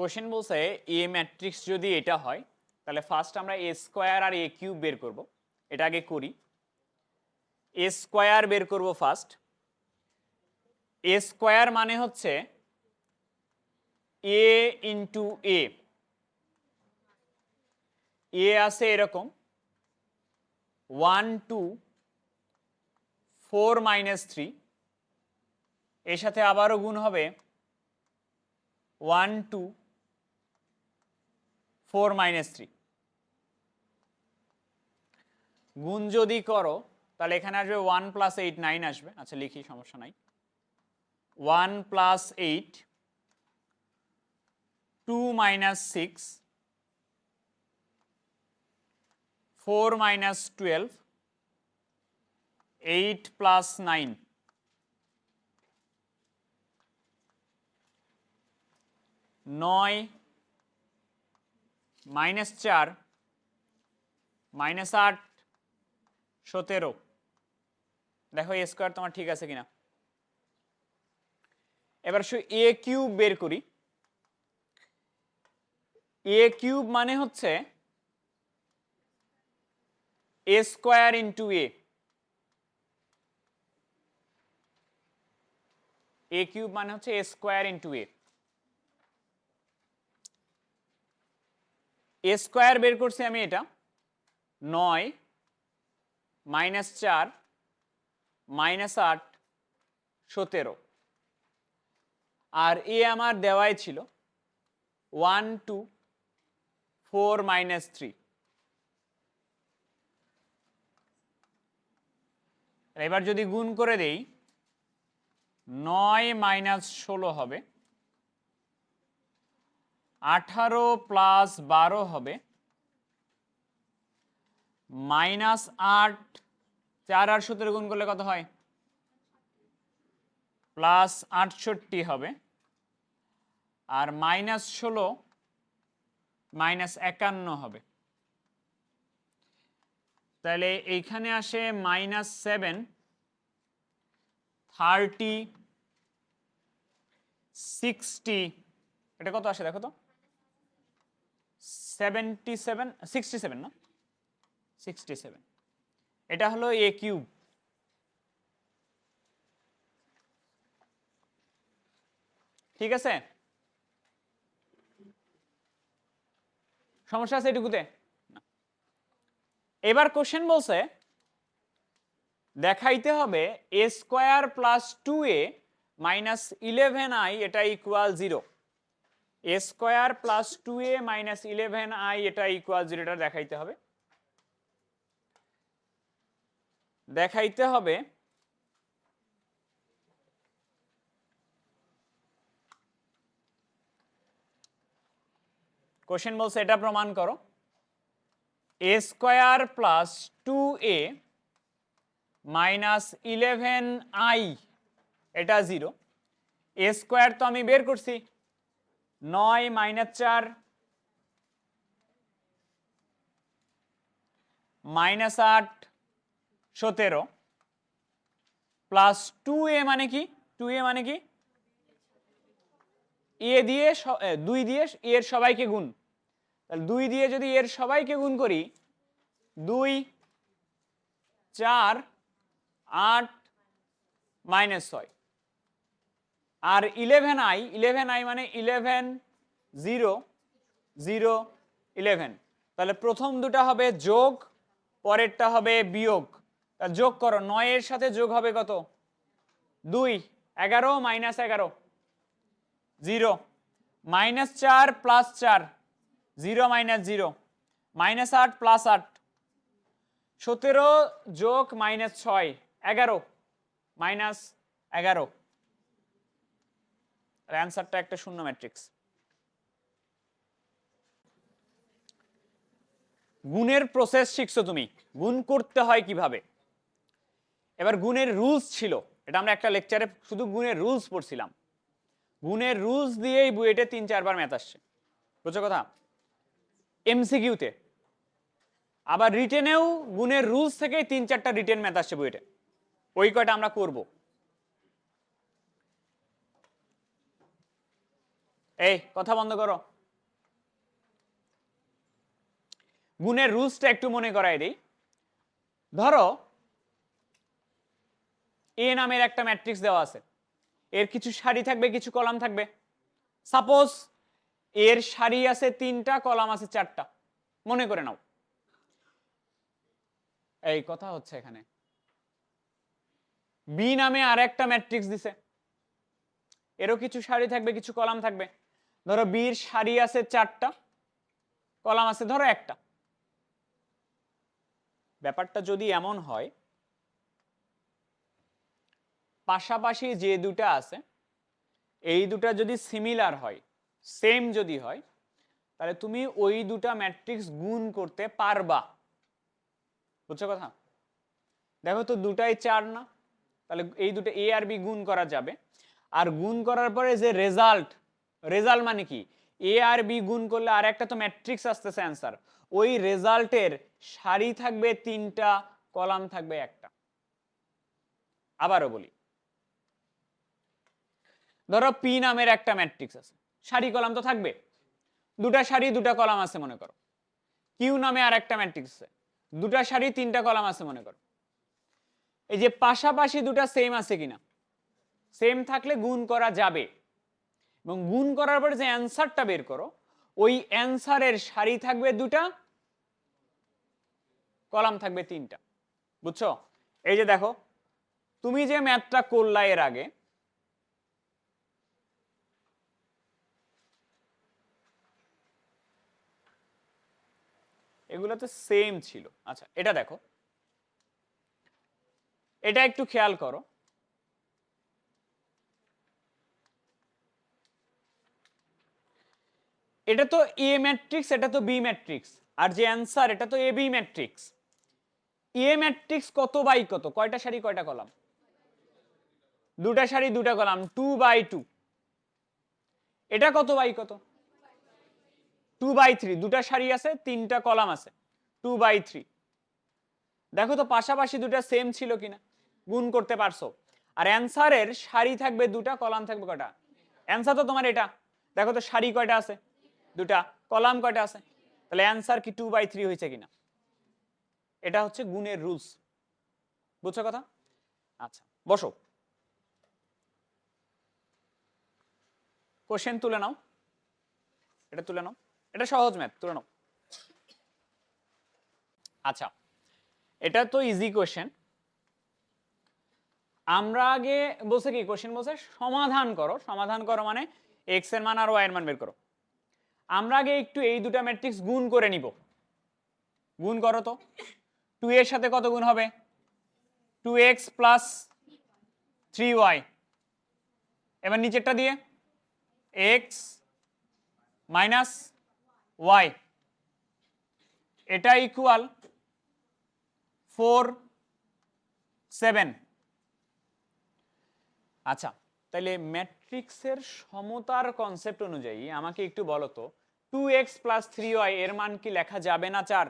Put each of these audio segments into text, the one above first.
Question বলছে এ matrix যদি এটা হয়, তাহলে ফার্স্ট আমরা এ স্কোয়ার আর এ কিউব বের করব। এটা আগে করি। এ স্কোয়ার বের করব ফার্স্ট এ স্কোয়ার মানে হচ্ছে এ ইন্টু এ এ আছে এরকম। One two four minus three এর সাথে আবারও গুণ হবে। One two four minus three. গুণ যদি করো, তাহলে এখানে আসবে ওয়ান প্লাস এইট নাইন আসবে। আচ্ছা লিখি, সমস্যা নাই। One plus eight, two minus six, four minus twelve, eight plus nine. নয় মাইনাস চার, মাইনাস আট, সতেরো। দেখো এ স্কোয়ার তোমার ঠিক আছে কিনা? এবার শুধু এ কিউব বের করি। এ কিউব মানে হচ্ছে A square into A. A cube মানে হচ্ছে A square into A. A square বের করছি আমি এটা। নয় মাইনাস চার মাইনাস আট, সতেরো। আর এ আমার দেওয়াই ছিল one two four minus three এবার যদি গুণ করে দেই, নয় মাইনাস ষোলো হবে। আঠারো প্লাস বারো হবে। মাইনাস আট, চার আর সতেরো গুণ করলে কত হয়? প্লাস আটষট্টি হবে। আর মাইনাস ষোলো, মাইনাস একান্ন হবে। তাহলে এইখানে আসে মাইনাস সেভেন, থার্টি, সিক্সটি, এটা কত আসে দেখো তো? সেভেন্টি সেভেন সিক্সটি সেভেন না? সিক্সটি সেভেন এটা হলো এ কিউব ঠিক আছে? সমস্যা আছে এটুকুতে? এবার কোশ্চেন বলছে, দেখাইতে হবে A square plus two A minus eleven I এটা equal zero A square plus two A minus eleven I এটা ইকুয়াল জিরো এটা দেখাইতে হবে। দেখাইতে হবে কোশ্চেন বলছে, এটা প্রমাণ করো। A square plus two A minus eleven I এটা জিরো এ স্কোয়ার তো আমি বের করছি। নয় মাইনাস চার মাইনাস আট সতেরো প্লাস টু এ মানে কি? টু এ মানে কি? এ দিয়ে দুই দিয়ে এর সবাইকে গুণ। তাহলে দুই দিয়ে যদি এর সবাইকে গুণ করি, দুই, চার, আট মাইনাস ছয়। আর ইলেভেন আই ইলেভেন আই মানে ইলেভেন জিরো জিরো ইলেভেন তাহলে প্রথম দুটা হবে যোগ, পরেরটা হবে বিয়োগ। যোগ করো, নয়ের সাথে যোগ হবে কত? দুই, এগারো মাইনাস এগারো জিরো মাইনাস চার প্লাস চার জিরো মাইনাস জিরো মাইনাস আট প্লাস আট। সতেরো যোগ মাইনাস ছয়, এগারো। মাইনাস এগারো। অ্যান্সারটা একটা শূন্য ম্যাট্রিক্স। গুণের প্রসেস শিখছো তুমি। গুণ করতে হয় কীভাবে? এবার গুণের রুলস ছিল। এটা আমরা একটা লেকচারে শুধু গুণের রুলস পড়ছিলাম। গুণের রুলস দিয়েই বুয়েটে তিন, চারবার ম্যাথ আসছে। বুঝছ কথা? এমসিকিউতে আবার রিটেনেও গুণের রুলস থেকেই তিন, চারটা রিটেন ম্যাথ আসছে বুয়েটে। ওই কয়টা আমরা করব? এই, কথা বন্ধ করো। গুণের রুলসটা একটু মনে করাই দিই। ধরো এ নামের একটা ম্যাট্রিক্স দেওয়া আছে। এর কিছু সারি থাকবে, কিছু কলাম থাকবে। সাপোজ এর সারি আছে তিনটা, কলাম আছে চারটা। মনে করে নাও। এই, কথা হচ্ছে এখানে। বি নামে আর একটা ম্যাট্রিক্স দিছে। এরও কিছু সারি থাকবে, কিছু কলাম থাকবে। ধরো বির সারি আছে চারটা, কলাম আছে ধরো একটা। ব্যাপারটা যদি এমন হয়, পাশাপাশি যে দুটা আছে, এই দুটা যদি সিমিলার হয় সেম যদি হয়, তাহলে তুমি ওই দুটা ম্যাট্রিক্স গুণ করতে পারবা। বুঝছ কথা? দেখো তো দুটাই চার না, তাহলে এই দুটো এ আর বি গুণ করা যাবে। আর গুণ করার পরে যে রেজাল্ট রেজাল্ট মানে কি? এ আর বি গুণ করলে আর একটা তো ম্যাট্রিক্স আসতেছে অ্যান্সার ওই রেজাল্টের সারি থাকবে তিনটা কলাম থাকবে একটা। আবারও বলি। ধরো পি নামের একটা ম্যাট্রিক্স আছে। সারি কলাম তো থাকবে। দুটা সারি, দুটা কলাম আছে মনে করো। কিউ নামে আর একটা ম্যাট্রিক্স আছে। দুটা সারি, তিনটা কলাম আছে মনে করো। এই যে পাশাপাশি দুটা সেম আছে কিনা? সেম থাকলে গুণ করা যাবে। এবং গুণ করার পরে যে অ্যান্সারটা বের করো, ওই অ্যান্সারের সারি থাকবে দুটা, কলাম থাকবে তিনটা। বুঝছ? এই যে দেখো, তুমি যে ম্যাথটা করলা এর আগে, এগুলো তো সেম ছিল। আচ্ছা এটা দেখো। এটা একটু খেয়াল করো। এটা তো এ ম্যাট্রিক্স এটা তো বি ম্যাট্রিক্স আর যে অ্যান্সার এটা তো A B matrix A matrix কত বাই কত? কয়টা সারি, কয়টা কলাম? দুটা সারি, দুটা কলাম টু বাই টু এটা কত বাই কত? টু বাই থ্রি দুটা সারি আছে, তিনটা কলাম আছে টু বাই থ্রি দেখো তো পাশাপাশি দুটা সেম ছিল কিনা? গুণ করতে পারছ। আর অ্যান্সারের সারি থাকবে দুটা, কলাম থাকবে কয়টা অ্যান্সার তো তোমার এটা। দেখো তো সারি কয়টা আছে? দুটা কলাম কয়টা আছে? তাহলে অ্যান্সার কি টু বাই থ্রি হয়েছে কিনা? এটা হচ্ছে গুণের রুলস বুঝছ কথা? আচ্ছা বসো। কোশ্চেন তুলে নাও। এটা তুলে নাও। এটা সহজ ম্যাথ তুলে নাও। আচ্ছা এটা তো ইজি কোশ্চেন আমরা আগে বলছে কি? কোশ্চেন বলছে সমাধান করো। সমাধান করো মানে এক্সের মান আর ওয়াই এর মান বের করো। আমরা আগে একটু এই দুটা ম্যাট্রিক্স গুণ করে নিব। গুণ করো তো। টু এর সাথে কত গুণ হবে? Two X plus three Y এবার নিচেরটা দিয়ে। এক্স মাইনাস ওয়াই এটা ইকুয়াল ফোর সেভেন আচ্ছা তাহলে ম্যাট্রিক্সের সমতার কনসেপ্ট অনুযায়ী আমাকে একটু বলো তো two X plus three Y এর মান কি লেখা যাবে না চার?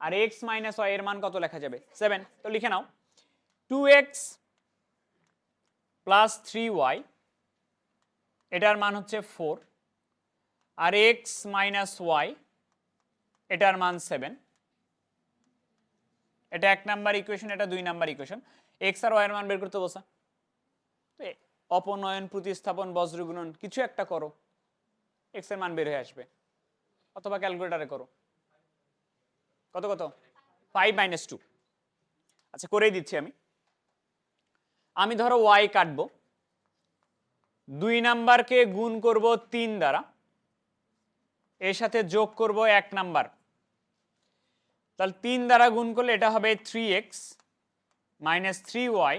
আর এক্স মাইনাস ওয়াই এর মান কত লেখা যাবে? সেভেন তো লিখে নাও। Two X plus three Y এটার মান হচ্ছে ফোর আর এক্স মাইনাস ওয়াই এটার মান সেভেন এটা এক নাম্বার ইকুয়েশন এটা দুই নাম্বার ইকুয়েশন এক্স আর ওয়াইয়ের মান বের করতে বসা অপনয়ন, প্রতিস্থাপন, বজ্রগুণন, কিছু একটা করো। এক্সের মান বের হয়ে আসবে। অথবা ক্যালকুলেটারে করো। কত কত? ফাইভ মাইনাস টু আচ্ছা করেই দিচ্ছি আমি। আমি ধরো ওয়াই কাটবো। দুই নাম্বারকে গুণ করব তিন দ্বারা। এর সাথে যোগ করব এক নাম্বার। তাহলে তিন দ্বারা গুণ করলে এটা হবে three X minus three Y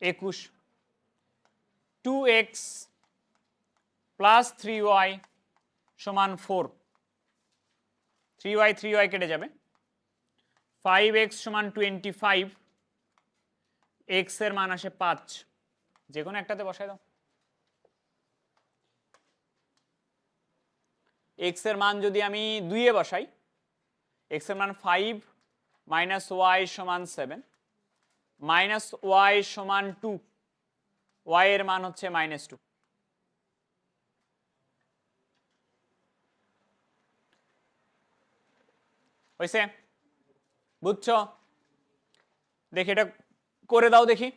একুশ। Two X plus three Y সমান four three Y three Y কেটে যাবে। ফাইভ এক্স সমান টোয়েন্টি ফাইভ এক্সের মান আসে পাঁচ। যে কোনো একটাতে বসাই দাও। এক্সের মান যদি আমি দুইয়ে বসাই এক্সের মান ফাইভ মাইনাস ওয়াই সমান সেভেন মাইনাস ওয়াই সমান টু ওয়াই এর মান হচ্ছে মাইনাস টু হয়েছে বুঝছ? দেখি এটা করে দাও দেখি।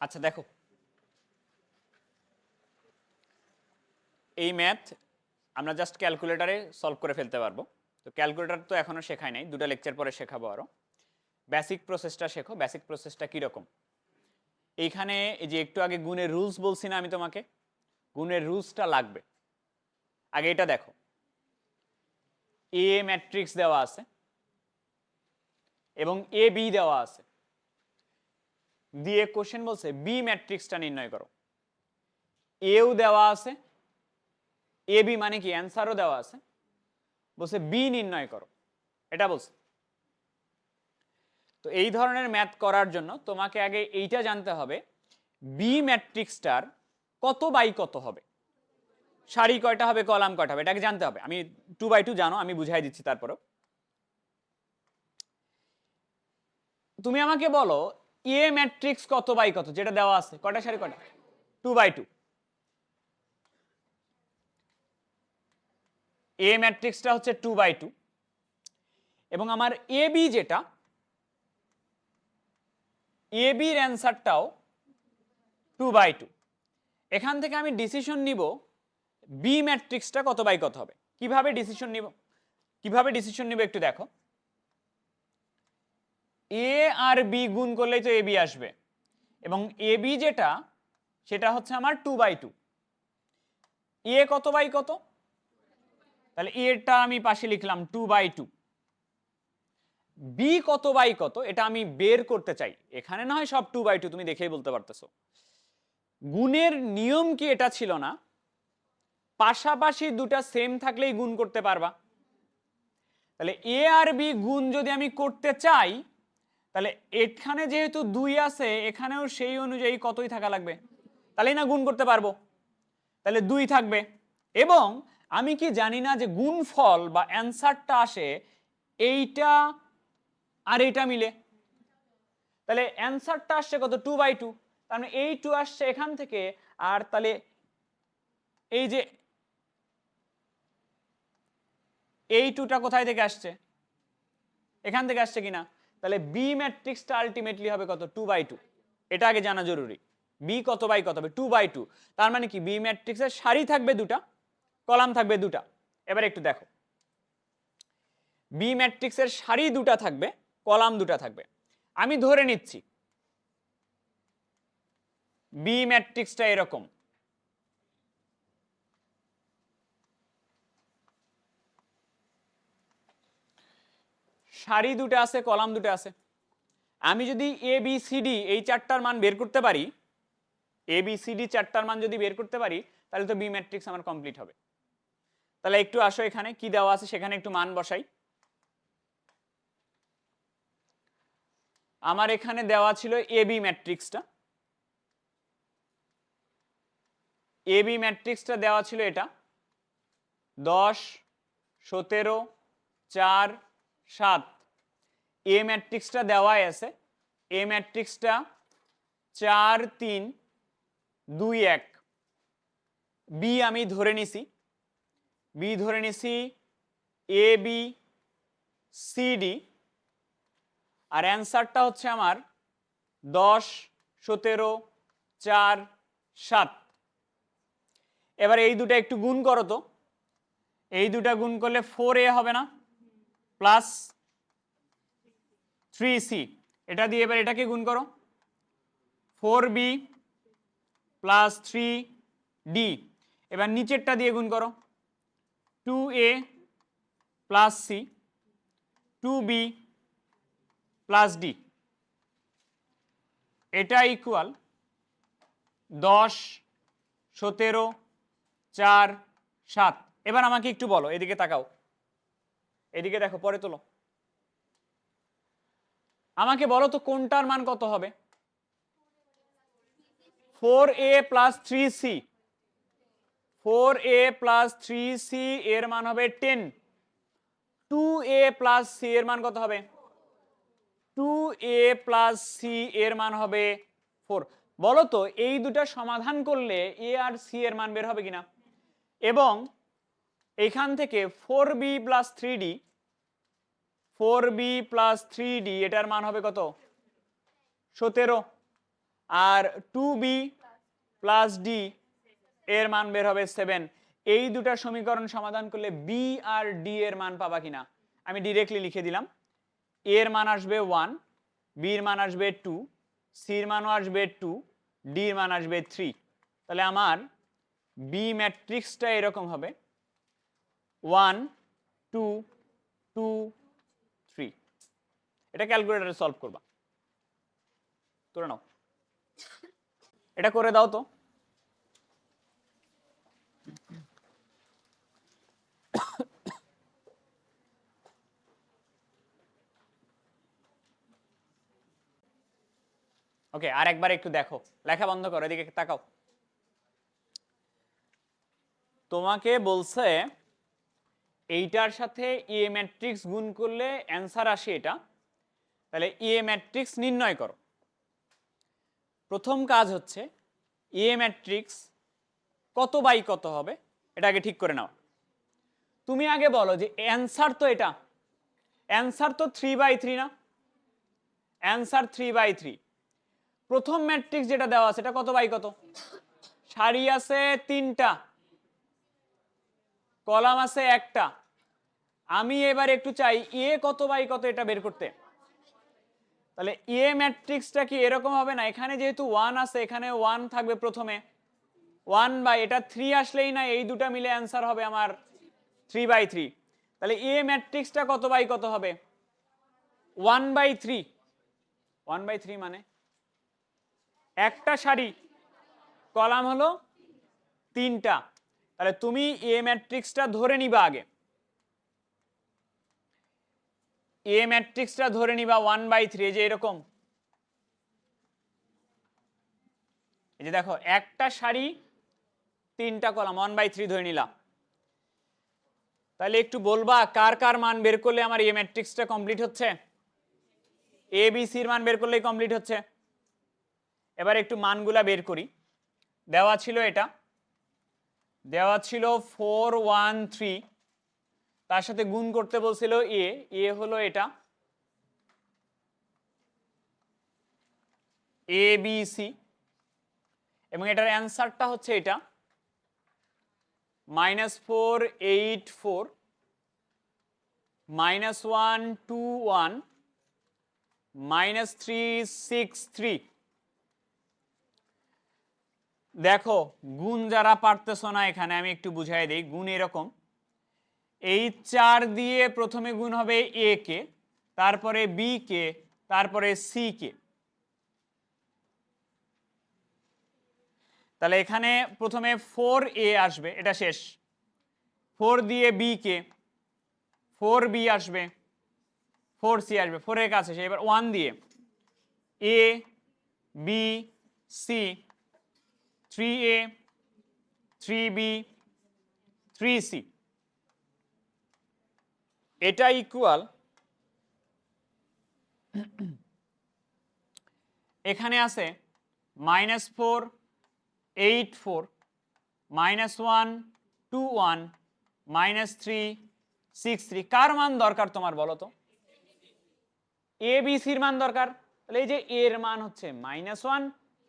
আচ্ছা দেখো। এই ম্যাথ আমরা জাস্ট ক্যালকুলেটারে সলভ করে ফেলতে পারব। তো ক্যালকুলেটার তো এখনও শেখাই নাই, দুটো লেকচার পরে শেখাবো আরও বেসিক প্রসেসটা শেখো বেসিক প্রসেসটা কীরকম? এইখানে এই যে একটু আগে গুণের রুলস বলছি না আমি তোমাকে, গুণের রুলসটা লাগবে। আগে এটা দেখো। এ ম্যাট্রিক্স দেওয়া আছে এবং এ বি দেওয়া আছে। দিয়ে কোশ্চেন বলছে বি ম্যাট্রিক্সটা নির্ণয় করো। এও দেওয়া আছে এ বি মানে কি? অ্যান্সারও দেওয়া আছে। বলছে বি নির্ণয় করো। এটা বলছে। তো এই ধরনের ম্যাথ করার জন্য তোমাকে আগে এইটা জানতে হবে বি ম্যাট্রিক্সটার কত বাই কত হবে? সারি কয়টা হবে, কলাম কয়টা হবে? এটাকে জানতে হবে। আমি টু বাই টু জানো, আমি বুঝাই দিচ্ছি তারপরেও। তুমি আমাকে বলো এ ম্যাট্রিক্স কত বাই কত? যেটা দেওয়া আছে, কয়টা সারি কয়টা? টু বাই টু এ ম্যাট্রিক্সটা হচ্ছে টু বাই টু এবং আমার এ বি যেটা এ বির অ্যান্সারটাও টু বাই টু এখান থেকে আমি ডিসিশন নিব বি ম্যাট্রিক্সটা কত বাই কত হবে। কীভাবে ডিসিশন নিব? কীভাবে ডিসিশন নিব একটু দেখো। এ আর বি গুণ করলেই তো এ বি আসবে এবং এ বি যেটা, সেটা হচ্ছে আমার টু বাই টু এ কত বাই কত? তাহলে এটা আমি পাশে লিখলাম টু বাই টু বি কত বাই কত, এটা আমি বের করতে চাই। এখানে না হয় সব টু বাই টু তুমি দেখেই বলতে পারতেছো। গুণের নিয়ম কি এটা ছিল না? পাশাপাশি দুটা সেম থাকলেই গুণ করতে পারবা। তাহলে এ আর বি গুণ যদি আমি করতে চাই, তাহলে এখানে যেহেতু দুই আছে, এখানেও সেই অনুযায়ী কতই থাকা লাগবে? তাহলেই না গুণ করতে পারব। তাহলে দুই থাকবে। এবং আমি কি জানি না যে গুণফল বা অ্যান্সারটা আসে এইটা আর এইটা মিলে? তাহলে অ্যান্সারটা আসছে কত? টু বাই টু তার মানে এই টু আসছে এখান থেকে, আর তাহলে এই যে এই টুটা কোথায় থেকে আসছে? এখান থেকে আসছে কিনা? তাহলে বি ম্যাট্রিক্সটা আলটিমেটলি হবে কত? টু বাই টু এটা আগে জানা জরুরি। বি কত বাই কত হবে? টু বাই টু তার মানে কি? বি ম্যাট্রিক্সের সারি থাকবে দুটা। কলাম থাকবে দুটা। এবার একটু দেখো। বি ম্যাট্রিক্সের সারি দুটা থাকবে, কলাম দুটা থাকবে। আমি ধরে নিচ্ছি বি ম্যাট্রিক্সটা এরকম। সারি দুটো আছে, কলাম দুটো আছে। আমি যদি এ বি সি ডি এই চারটার মান বের করতে পারি এ বি সি ডি চারটার মান যদি বের করতে পারি, তাহলে তো বি ম্যাট্রিক্স আমার কমপ্লিট হবে। তাহলে একটু আসো এখানে, কি দেওয়া আছে সেখানে একটু মান বসাই। আমার এখানে দেওয়া ছিল এ বি ম্যাট্রিক্সটা। এ বি ম্যাট্রিক্সটা দেওয়া ছিল এটা। দশ, সতেরো, চার, সাত। এ ম্যাট্রিক্সটা দেওয়াই আছে। এ ম্যাট্রিক্সটা চার, তিন, দুই, এক। বি আমি ধরে নিছি। বি ধরে নিছি এ বি সি ডি আর অ্যান্সারটা হচ্ছে আমার দশ, সতেরো, চার, সাত। এবার এই দুটো একটু গুণ করো তো। এই দুটা গুণ করলে ফোর এ হবে না প্লাস থ্রি সি এটা দিয়ে এবার এটাকে গুণ করো। Four B plus three D এবার নিচেরটা দিয়ে গুণ করো। Two A plus C two B plus D এটা ইকুয়াল দশ, সতেরো, চার, সাত। এবার আমাকে একটু বলো, এদিকে তাকাও। এদিকে দেখো, পরে তোলো। আমাকে বলো তো, কোনটার মান কত হবে? Four A plus three C four A plus three C এর মান হবে ten. Two A plus C এর মান কত হবে? টু এ প্লাস সি এর মান হবে ফোর। বলো তো এই দুটা সমাধান করলে এ আর সি এর মান বের হবে কিনা? এবং এখান থেকে four B plus three D, four B plus three D এটার মান হবে কত? সতেরো। আর টু বি প্লাস ডি এর মান বের হবে সেভেন এই দুটা সমীকরণ সমাধান করলে বি আর ডি এর মান পাবা কিনা? আমি ডিরেক্টলি লিখে দিলাম। এর মান আসবে ওয়ান বির মান আসবে টু সির মানও আসবে টু ডির মান আসবে থ্রি তাহলে আমার বি ম্যাট্রিক্সটা এরকম হবে। ওয়ান টু টু থ্রি এটা ক্যালকুলেটারে সলভ করবা। করে নাও। এটা করে দাও তো। ওকে আর একবার একটু দেখো। লেখা বন্ধ করো, এদিকে তাকাও। তোমাকে বলছে, এইটার সাথে এ ম্যাট্রিক্স গুণ করলে অ্যান্সার আসে এটা। তাহলে এ ম্যাট্রিক্স নির্ণয় করো। প্রথম কাজ হচ্ছে এ ম্যাট্রিক্স কত বাই কত হবে এটা আগে ঠিক করে নাও। তুমি আগে বলো যে অ্যান্সার তো এটা। অ্যান্সার তো থ্রি বাই থ্রি না? অ্যান্সার থ্রি বাই থ্রি প্রথম ম্যাট্রিক্স যেটা দেওয়া এটা কত বাই কত? সারি আছে তিনটা, কলাম আছে একটা। আমি এবার একটু চাই এ কত বাই কত এটা বের করতে। তাহলে এ ম্যাট্রিক্সটা কি এরকম হবে না? এখানে যেহেতু ওয়ান আছে, এখানে ওয়ান থাকবে প্রথমে। ওয়ান বাই এটা থ্রি আসলেই না, এই দুটা মিলে অ্যান্সার হবে আমার থ্রি বাই থ্রি তাহলে এ ম্যাট্রিক্সটা কত বাই কত হবে? One by three one by three মানে? একটা সারি, কলাম হলো তিনটা। তাহলে তুমি এ ম্যাট্রিক্সটা ধরে নিবা আগে। এ ম্যাট্রিক্সটা ধরে নিবা ওয়ান বাই থ্রি যে এরকম। এই যে দেখো, একটা সারি, তিনটা কলাম ওয়ান বাই থ্রি ধরে নিলাম। তাহলে একটু বলবা, কার কার মান বের করলে আমার এ ম্যাট্রিক্সটা কমপ্লিট হচ্ছে? এ বি সির মান বের করলেই কমপ্লিট হচ্ছে। এবার একটু মানগুলা বের করি। দেওয়া ছিল এটা। দেওয়া ছিল ফোর ওয়ান থ্রি তার সাথে গুণ করতে বলছিল এ এ হলো এটা। এ বি সি এবং এটার অ্যান্সারটা হচ্ছে এটা। Minus four eight four minus one two one minus three six three দেখো, গুণ যারা পারতেছো না এখানে, আমি একটু বুঝাই দিই, গুণ এরকম। এই চার দিয়ে প্রথমে গুণ হবে এ কে, তারপরে বি কে, তারপরে সি কে। তাহলে এখানে প্রথমে ফোর এ আসবে, এটা শেষ। ফোর দিয়ে বি কে ফোর বি আসবে ফোর সি আসবে ফোরের কাছে সে এবার ওয়ান দিয়ে A B C three A three B three C এটা ইকুয়াল এখানে আছে minus four eight four minus one two one minus three six three কার মান দরকার তোমার বলো তো? এ বি সির মান দরকার। তাহলে এই যে এর মান হচ্ছে মাইনাস ওয়ান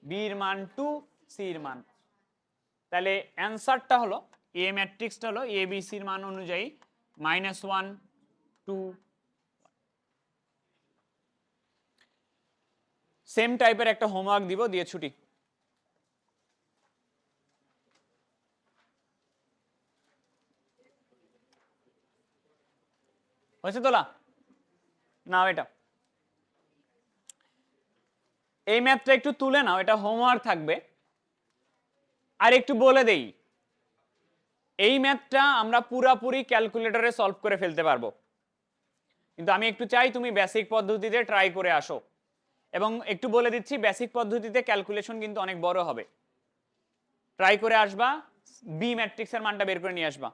বির মান টু সির মান। তাহলে অ্যান্সারটা হলো এ ম্যাট্রিক্সটা হলো এ বি সির মান অনুযায়ী মাইনাস ওয়ান টু সেম টাইপের একটা হোমওয়ার্ক দিব, দিয়ে ছুটি। হয়েছে তোলা? নাও এটা। এই ম্যাথটা একটু তুলে নাও, এটা হোমওয়ার্ক থাকবে। আর একটু বলে দেই, এই ম্যাথটা আমরা পুরাপুরি ক্যালকুলেটরে সলভ করে ফেলতে পারব। কিন্তু আমি একটু চাই তুমি বেসিক পদ্ধতিতে ট্রাই করে আসো। এবং একটু বলে দিচ্ছি বেসিক পদ্ধতিতে ক্যালকুলেশন কিন্তু অনেক বড় হবে। ট্রাই করে আসবা বি ম্যাট্রিক্সের মানটা বের করে নিয়ে আসবা।